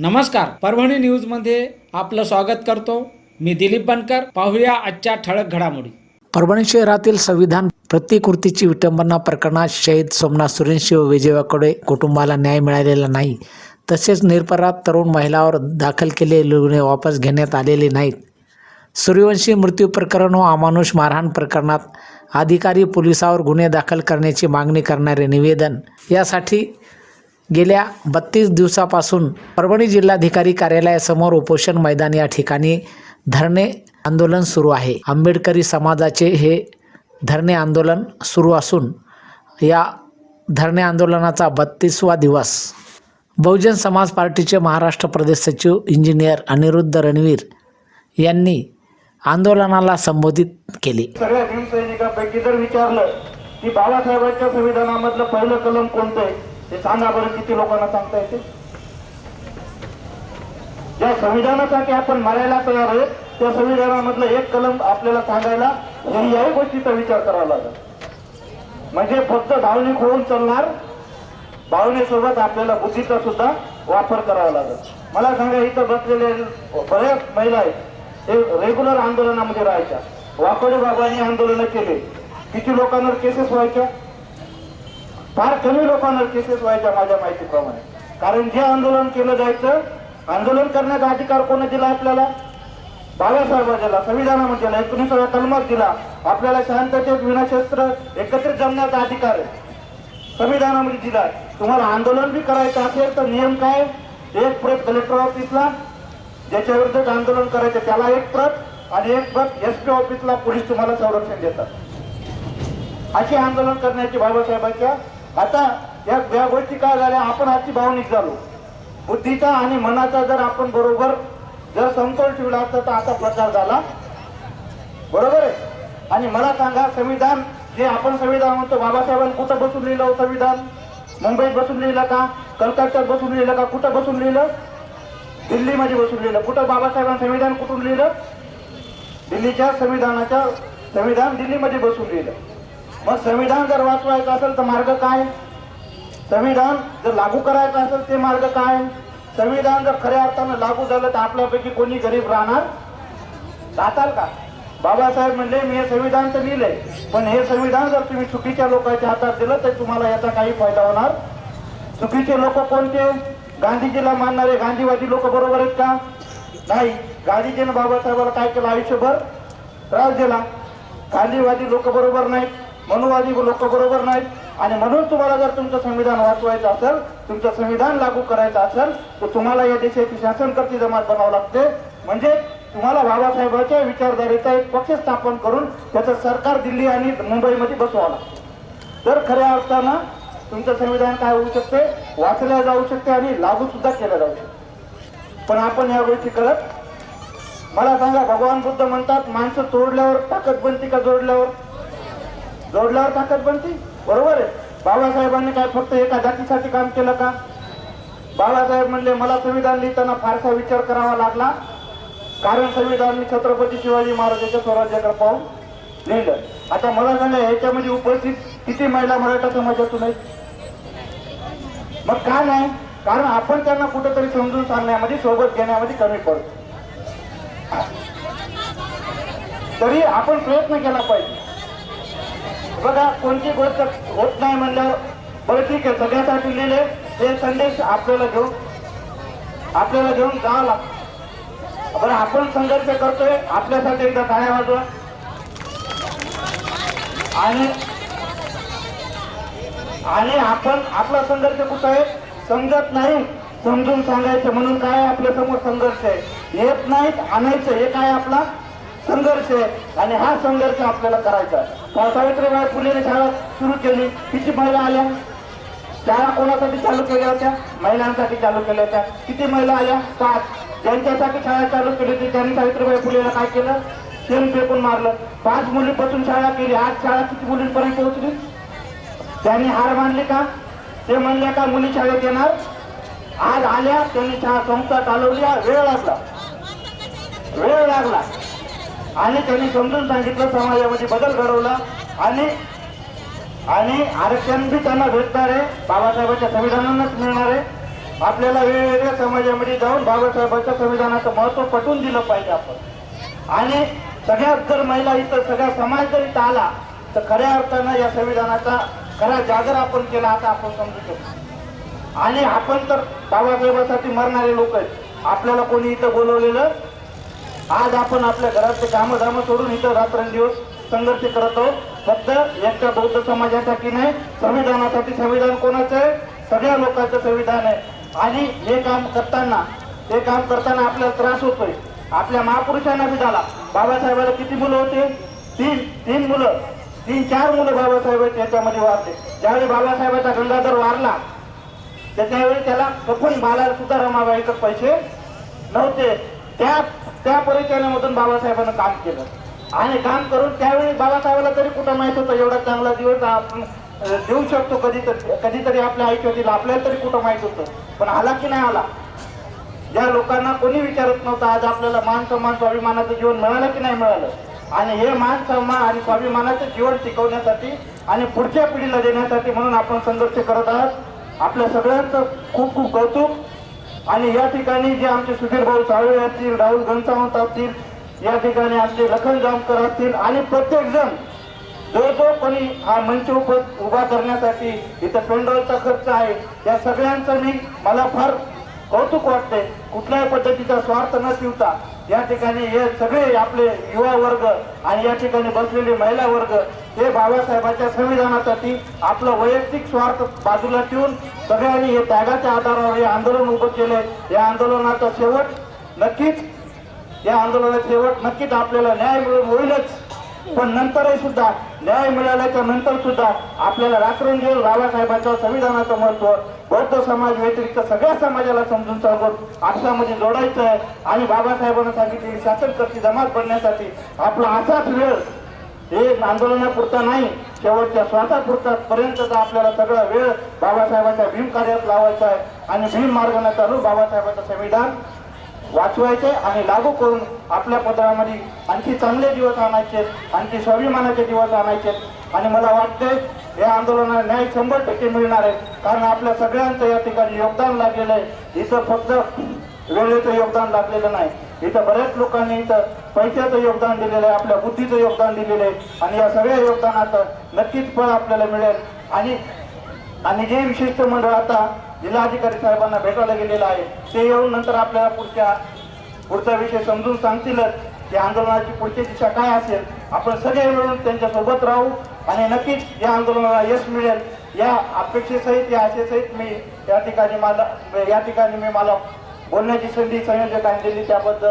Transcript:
नमस्कार परभणी न्यूजमध्ये आपलं स्वागत करतो. मी दिलीप बनकर पाहूया आजच्या ठळक घडामोडी. परभणी शहरातील संविधान प्रतिकृतीची विटंबना प्रकरणात शहीद सोमनाथ सुरेंशी व विजयवाकडे कुटुंबाला न्याय मिळालेला नाही. तसेच निरपराध तरुण महिलावर दाखल केलेले गुन्हे वापस घेण्यात आलेले नाहीत. सूर्यवंशी मृत्यू प्रकरण व अमानुष मारहाण प्रकरणात अधिकारी पोलिसावर गुन्हे दाखल करण्याची मागणी करणारे निवेदन. यासाठी गेल्या बत्तीस दिवसापासून परभणी जिल्हाधिकारी कार्यालयासमोर उपोषण मैदान या ठिकाणी धरणे आंदोलन सुरू आहे. आंबेडकरी समाजाचे हे धरणे आंदोलन सुरू असून या धरणे आंदोलनाचा बत्तीसवा दिवस. बहुजन समाज पार्टीचे महाराष्ट्र प्रदेश सचिव इंजिनियर अनिरुद्ध रणवीर यांनी आंदोलनाला संबोधित केले. सगळ्या भीमसैनिकांपैकी जर विचारलं की बाबासाहेबांच्या संविधानामधलं पहिलं कलम कोणतं आहे? ते सांगा बरं किती लोकांना सांगता येते? ज्या संविधानासाठी आपण मरायला तयार आहे त्या संविधानामधलं एक कलम आपल्याला सांगायला याही गोष्टीचा विचार करावा लागेल. म्हणजे फक्त भावनिक होऊन चालणार भावनेसोबत आपल्याला बुद्धीचा सुद्धा वापर करावा लागेल. मला सांगा इथं बसलेले बऱ्याच महिला आहेत हे रेग्युलर आंदोलनामध्ये राहायच्या. वाकोडे बाबांनी आंदोलन केले. किती लोकांवर केसेस व्हायच्या? फार कमी लोकांना केसेस व्हायच्या माझ्या माहितीप्रमाणे. कारण जे आंदोलन केलं जायचं. आंदोलन करण्याचा अधिकार कोणी दिला आपल्याला? बाबासाहेब दिला संविधानामध्ये दिला एकोणीसाव्या कलमात दिला. आपल्याला शांततेत विनाशस्त्र एकत्रित जमण्याचा अधिकार आहे. संविधानामध्ये दिला. तुम्हाला आंदोलन बी करायचं असेल तर नियम काय? एक प्रत कलेक्टर ऑफिसला ज्याच्या विरुद्ध आंदोलन करायचं त्याला एक प्रत आणि एक प्रत एस पी ऑफिसला पोलीस तुम्हाला संरक्षण देतात. अशी आंदोलन करण्याची बाबासाहेबांच्या आता या या गोष्टी काय झाल्या? आपण आजची भावनिक झालो. बुद्धीचा आणि मनाचा जर आपण बरोबर जर समतोल ठेवला असता तर आता प्रचार झाला. बरोबर आहे? आणि मला सांगा संविधान जे आपण संविधान म्हणतो बाबासाहेबांनी कुठं बसून लिहिलं हो संविधान? मुंबईत बसून लिहिलं का? कलकत्त्यात बसून लिहिलं का? कुठं बसून लिहिलं? दिल्लीमध्ये बसून लिहिलं. कुठं बाबासाहेबांनी संविधान कुठून लिहिलं? दिल्लीच्या संविधानाच्या संविधान दिल्लीमध्ये बसून लिहिलं. मग संविधान जर वाचवायचं असेल तर मार्ग काय? संविधान जर लागू करायचं असेल ते मार्ग काय? संविधान जर खऱ्या अर्थानं लागू झालं तर आपल्यापैकी कोणी गरीब राहणार? राहताल का? बाबासाहेब म्हणले मी हे संविधान तर लिहिलंय. पण हे संविधान जर तुम्ही चुकीच्या लोकांच्या हातात दिलं तर तुम्हाला याचा काही फायदा होणार? चुकीचे लोक कोणते? गांधीजीला मानणारे गांधीवादी लोक बरोबर आहेत का? नाही. गांधीजीनं बाबासाहेबाला काय केलं आयुष्यभर? त्रास दिला. गांधीवादी लोक बरोबर नाहीत. मनुवादी लोक बरोबर नाहीत. आणि म्हणून तुम्हाला जर तुमचं संविधान वाचवायचं असेल तुमचं संविधान लागू करायचं असेल तर तुम्हाला या देशाची शासनकर्ती जमात बनावं लागते. म्हणजे तुम्हाला बाबासाहेबांच्या विचारधारेचा एक पक्ष स्थापन करून त्याचं सरकार दिल्ली आणि मुंबईमध्ये बसवावं लागतं. तर खऱ्या अर्थानं तुमचं संविधान काय होऊ शकते? वाचल्या जाऊ शकते आणि लागू सुद्धा केलं जाऊ शकते. पण आपण या गोष्टी करत मला सांगा भगवान बुद्ध म्हणतात माणसं तोडल्यावर ताकद बनती का जोडल्यावर? जोडल्यावर ताकद बनती? बरोबर आहे. बाबासाहेबांनी काय फक्त एका जातीसाठी काम केलं का? बाबासाहेब म्हणले मला संविधान लिहिताना फारसा विचार करावा लागला. कारण संविधान छत्रपती शिवाजी महाराजांच्या स्वराज्याकडे पाहून लिहिलं आता मला सांगा ह्याच्यामध्ये उपस्थित किती महिला मराठा समाजातून आहेत? मग का नाही? कारण आपण त्यांना कुठंतरी समजून सांगण्यामध्ये सोबत घेण्यामध्ये कमी पडतो. तरी आपण प्रयत्न केला पाहिजे. बघा कोणती गोष्ट होत नाही म्हणल्यावर बरं ठीक आहे सगळ्यासाठी लिहिले हे संदेश आपल्याला घेऊन आपल्याला घेऊन जावं लागतं. बरं आपण संघर्ष करतोय आपल्यासाठी एकदा काय वाजवा. आणि आणि आपण आपला संघर्ष कुठं आहे? समजत नाही समजून सांगायचं म्हणून काय आपल्यासमोर संघर्ष आहे? येत नाहीत आणायचं हे काय आपला संघर्ष आहे. आणि हा संघर्ष आपल्याला करायचा आहे. सावित्रीबाई फुलेने शाळा सुरू केली. किती महिला आल्या. शाळा कोणासाठी चालू केल्या होत्या? महिलांसाठी चालू केल्या होत्या. किती महिला आल्या? सात ज्यांच्यासाठी शाळा चालू केली होती त्यांनी सावित्रीबाई फुलेला काय केलं? शेण फेकून मारलं. पाच मुलीपासून शाळा केली. आज शाळा किती मुलींपर्यंत पोहोचली? त्यांनी हार मानली का? ते म्हणले का मुली शाळेत येणार? आज आल्या त्यांनी शाळा संस्था चालवली. वेळ लागला. वेळ लागला. आणि त्यांनी समजून सांगितलं समाजामध्ये बदल घडवला आणि आणि आरक्षण बी त्यांना भेटणार आहे. बाबासाहेबांच्या संविधानानंच मिळणार आहे. आपल्याला वेगवेगळ्या समाजामध्ये जाऊन बाबासाहेबांच्या संविधानाचं महत्त्व पटवून दिलं पाहिजे आपण. आणि सगळ्या जर महिला इथं सगळा समाज जर इथं आला तर खऱ्या अर्थानं या संविधानाचा खरा जागर आपण केला आता आपण समजू शकतो. आणि आपण तर बाबासाहेबांसाठी मरणारे लोक आहेत. आपल्याला कोणी इथं बोलवलेलं आज आपण आपल्या घरातले कामं धामं सोडून इथं रात्रंदिवस संघर्ष करत आहोत. फक्त एकट्या बौद्ध समाजासाठी नाही संविधानासाठी संविधान कोणाचं आहे? सगळ्या लोकांचं संविधान आहे. आणि हे काम करताना हे काम करताना आपल्याला त्रास होतोय. आपल्या महापुरुषांना बी झाला. बाबासाहेबाला किती मुलं होते? तीन तीन मुलं. तीन चार मुलं बाबासाहेब याच्यामध्ये वारले ज्यावेळी बाबासाहेबाचा गंगाधर वारला त्याच्यावेळी त्याला कपून बाला सुद्धा रमाबाईकडे पैसे नव्हते. त्या त्या परिचयामधून बाबासाहेबांना काम केलं. आणि काम करून त्यावेळी बाबासाहेबाला तरी कुठं माहीत होतं एवढा चांगला दिवस आपण देऊ शकतो कधीतरी कधीतरी आपल्या आयुष्यातील आपल्याला तरी कुठं माहीत होतं. पण आला की नाही आला? ज्या लोकांना कोणी विचारत नव्हतं आज आपल्याला मान सन्मान स्वाभिमानाचं जीवन मिळालं की नाही मिळालं? आणि हे मान सन्मान आणि स्वाभिमानाचं जीवन टिकवण्यासाठी आणि पुढच्या पिढीला देण्यासाठी म्हणून आपण संघर्ष करत आहात. आपल्या सगळ्यांचं खूप खूप कौतुक. आणि या ठिकाणी जे आमचे सुधीर भाऊ साळवे असतील राहुल घनसावंत असतील या ठिकाणी आमचे लखन जामकर असतील आणि प्रत्येक जण जो जो कोणी हा मंच उभ उभा करण्यासाठी इथं पेंडॉलचा खर्च आहे या सगळ्यांचं मी मला फार कौतुक वाटते कुठल्याही पद्धतीचा स्वार्थ न ठेवता या ठिकाणी हे सगळे आपले युवा वर्ग आणि या ठिकाणी बसलेले महिला वर्ग हे बाबासाहेबांच्या संविधानासाठी आपलं वैयक्तिक स्वार्थ बाजूला ठेवून सगळ्यांनी हे त्यागाच्या आधारावर हे आंदोलन उभं केलंय या आंदोलनाचा शेवट नक्कीच या आंदोलनाचा शेवट नक्कीच आपल्याला न्याय मिळून होईलच. पण नंतरही सुद्धा न्याय मिळाल्याच्या नंतर सुद्धा आपल्याला रात्रंदिवस बाबासाहेबांच्या संविधानाचं महत्त्व बौद्ध समाज व्यतिरिक्त सगळ्या समाजाला समजून सांगून आपल्यामध्ये जोडायचं आहे. आणि बाबासाहेबांना सांगितलेली शासनकर्ती जमात बनण्यासाठी आपला असाच वेळ हे आंदोलनापुरता नाही शेवटच्या श्वासापुरता पर्यंतचा आपल्याला सगळा वेळ बाबासाहेबांच्या भीम कार्यात लावायचा आहे. आणि भीम मार्गाने चालू बाबासाहेबांचं संविधान वाचवायचे आणि लागू करून आपल्या पत्रामध्ये आणखी चांगले दिवस आणायचे आणखी स्वाभिमानाचे दिवस आणायचे. आणि मला वाटते या आंदोलनाला न्याय शंभर टक्के मिळणार आहे. कारण आपल्या सगळ्यांचं या ठिकाणी योगदान लागलेलं आहे. इथं फक्त वेळेचं योगदान लागलेलं नाही. इथं बऱ्याच लोकांनी इथं पैशाचं योगदान दिलेलं आहे आपल्या बुद्धीचं योगदान दिलेलं आहे आणि या सगळ्या योगदानाचं नक्कीच फळ आपल्याला मिळेल. आणि आणि जे विशिष्ट मंडळ आता जिल्हाधिकारी साहेबांना भेटायला गेलेलं आहे ते येऊन नंतर आपल्याला पुढच्या पुढचा विषय समजून सांगतीलच की आंदोलनाची पुढची दिशा काय असेल. आपण सगळे मिळून त्यांच्यासोबत राहू आणि नक्कीच या आंदोलनाला यश मिळेल. या अपेक्षेसहित या आशेसहित मी या ठिकाणी मला या ठिकाणी मी मला बोलण्याची संधी संयोजकांनी दिली त्याबद्दल